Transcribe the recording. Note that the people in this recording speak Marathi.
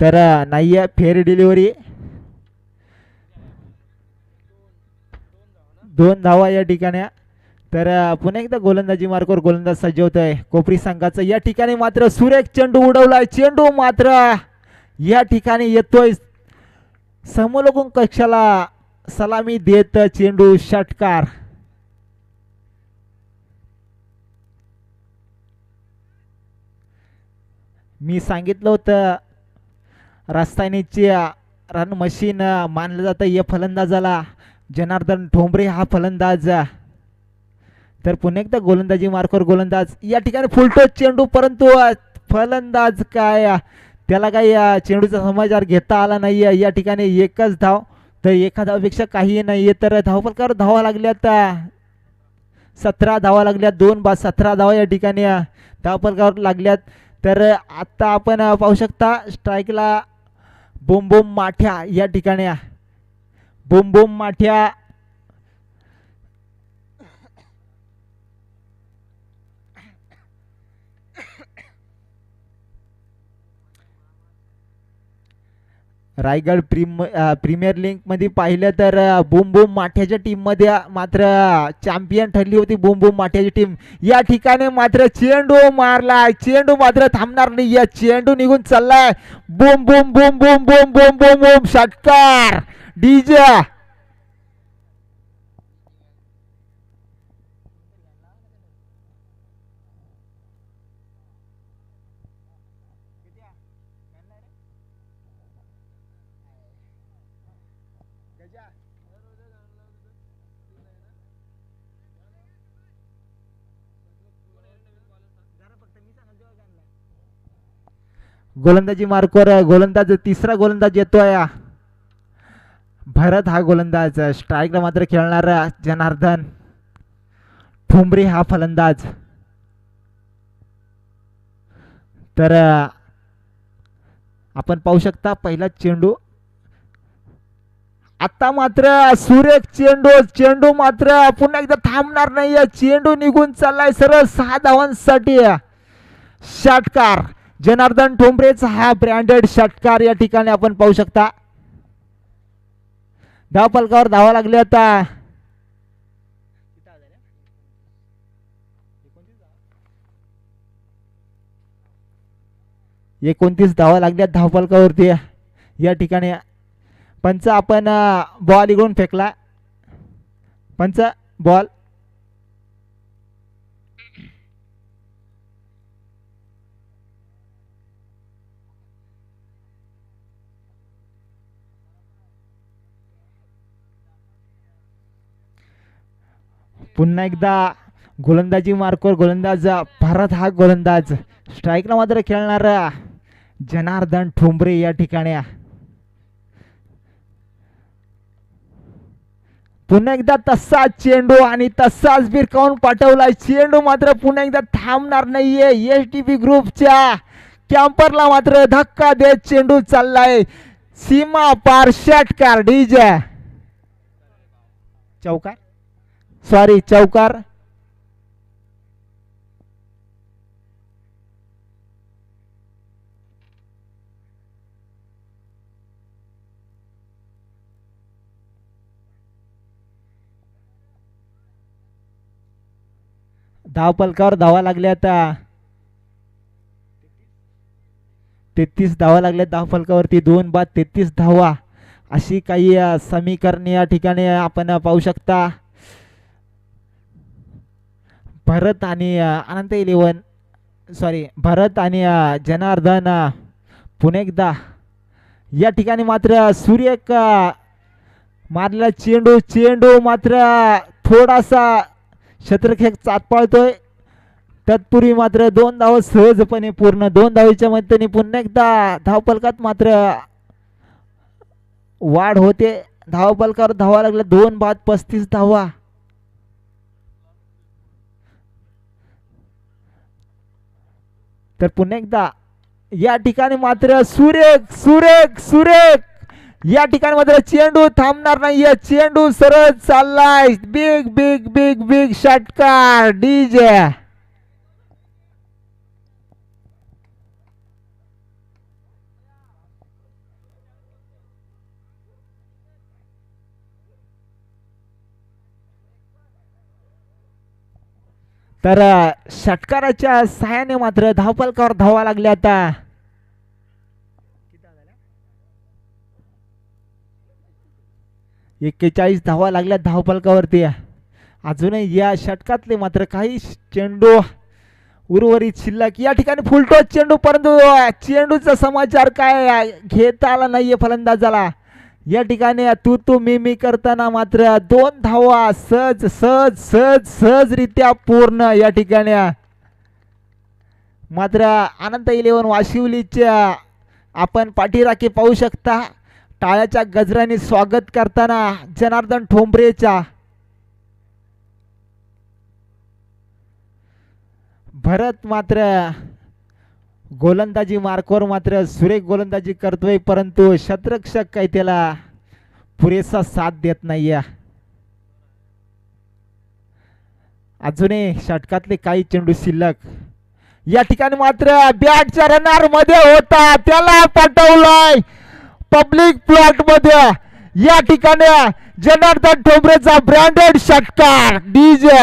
तर नाही आहे फेअर डिलिव्हरी. दोन धावा या ठिकाणी. तर पुन्हा एकदा गोलंदाजी मार्कवर गोलंदाज सज्जवत आहे कोपरी संघाचं या ठिकाणी मात्र सुरेख चेंडू उडवलाय. चेंडू मात्र या ठिकाणी येतोय. समलोकून कक्षाला सलामी देत चेंडू षटकार. मी सांगितलं होतं राजस्थानीची रन मशीन मानलं जातं या फलंदाजाला. जनार्दन ठोंबरे हा फलंदाज. तर पुन्हा एकदा गोलंदाजी मार्कवर गोलंदाज. या ठिकाणी फुलटोच चेंडू परंतु फलंदाज काय? त्याला काही चेंडूचा समाचार घेता आला नाही आहे या ठिकाणी एकच धाव. तर एका धावपेक्षा काही नाही आहे तर धावफलकावर धावा लागल्यात. सतरा धावा लागल्यात. दोन बा सतरा धावा या ठिकाणी धावपलकावर लागल्यात. तर आत्ता आता आपण पाहू शकता स्ट्राईकला बोंबोम माठ्या या ठिकाणी बोंबोम माठ्या रायगड प्रीम प्रीमियर लीगमध्ये पाहिलं तर अ, बुम बुम माठ्याच्या टीममध्ये मात्र चॅम्पियन ठरली होती बुम बुम माठ्याची टीम या ठिकाणी मात्र चेंडू मारलाय चेंडू मात्र थांबणार नाही. या चेंडू निघून चाललाय. बुम बुम बुम बुम बुम बुम बुम बुम षटकार डीजे. गोलंदाजी मार्कवर गोलंदाज तिसरा गोलंदाज येतोय. भरत हा गोलंदाज. स्ट्राईकला मात्र खेळणार जनार्दन. ठोंबरे हा फलंदाज. तर आपण पाहू शकता पहिला चेंडू आता मात्र सुरेख चेंडू चेंडू मात्र पुन्हा एकदा थांबणार नाही. चेंडू निघून चाललाय सरळ सहा धावांसाठी. षटकार जनार्दन ठोंबरेचा हा ब्रँडेड षटकार या ठिकाणी आपण पाहू शकता. धाव पलकावर धावा लागली आता. एकोणतीस धावा लागल्या धावपालकावरती या ठिकाणी पंच आपण बॉल इकडून फेकला. पंच बॉल पुन्हा एकदा गोलंदाजी मार्कवर गोलंदाज भारत हा गोलंदाज. स्ट्राईकला मात्र खेळणार जनार्दन ठोंबरे या ठिकाणी. पुन्हा एकदा तसाच चेंडू आणि तसाच बिरकावून पाठवलाय? चेंडू मात्र पुन्हा एकदा थांबणार नाहीये. एस टी पी ग्रुपच्या कॅम्परला मात्र धक्का देत चेंडू चाललाय. सीमा पार षटकार डीजे. चौकार? सॉरी चौकार. धाव पलकावर धावा लागल्या आता. तेहतीस धावा लागल्या धाव फलकावरती दोन बाद तेहतीस धावा. अशी काही समीकरणे या ठिकाणी आपण पाहू शकता. भरत आणि अनंत इलेवन सॉरी भरत आणि जनार्दन पुन्हा एकदा या ठिकाणी मात्र सूर्य मारला मारलेला चेंडू चेंडू मात्र थोडासा शत्रखेक चात पाळतोय. तत्पूर्वी मात्र दोन धाव सहजपणे पूर्ण दोन धावीच्या मदतीने पुन्हा एकदा धावपलकात मात्र वाढ होते. धावपलकावर धावा लागल्या दोन बाद पस्तीस धावा. तर पुन्हा एकदा या ठिकाणी मात्र सुरेख सुरेख सुरेख! या ठिकाणी मात्र चेंडू थांबणार नाहीये चेंडू सरळ चाललाय. बिग बिग बिग बिग षटकार डीजे तर षटकाराच्या सहाय्याने मात्र धावपलकावर धावा लागल्या आता. एक्केचाळीस धावा लागल्या धावपलकावरती अजूनही या षटकातले मात्र काही चेंडू उर्वरित शिल्लक. या ठिकाणी फुलटो चेंडू परंतु चेंडूचा समाचार काय घेता आला नाहीये फलंदाजाला. या ठिकाणी तू तू मी मी करताना मात्र दोन धावा सहज सहज सहज सहजरित्या पूर्ण या ठिकाणी. मात्र अनंत इलेवन वाशिवलीच्या आपण पाठीराखे पाहू शकता. टाळ्याच्या गजराने स्वागत करताना जनार्दन ठोंबरेचा भरत मात्र गोलंदाजी मार्कवर मात्र सुरेख गोलंदाजी करतोय परंतु शतरक्षक काही त्याला पुरेसा साथ देत नाहीये. अजूनही षटकातले काही चेंडू शिल्लक. या ठिकाणी मात्र बॅटच्या रनारमध्ये होता त्याला पटवलाय. पब्लिक प्लॉटमध्ये. या ठिकाणी जनार्दन ठोंबरेचा ब्रँडेड षटकार डीजे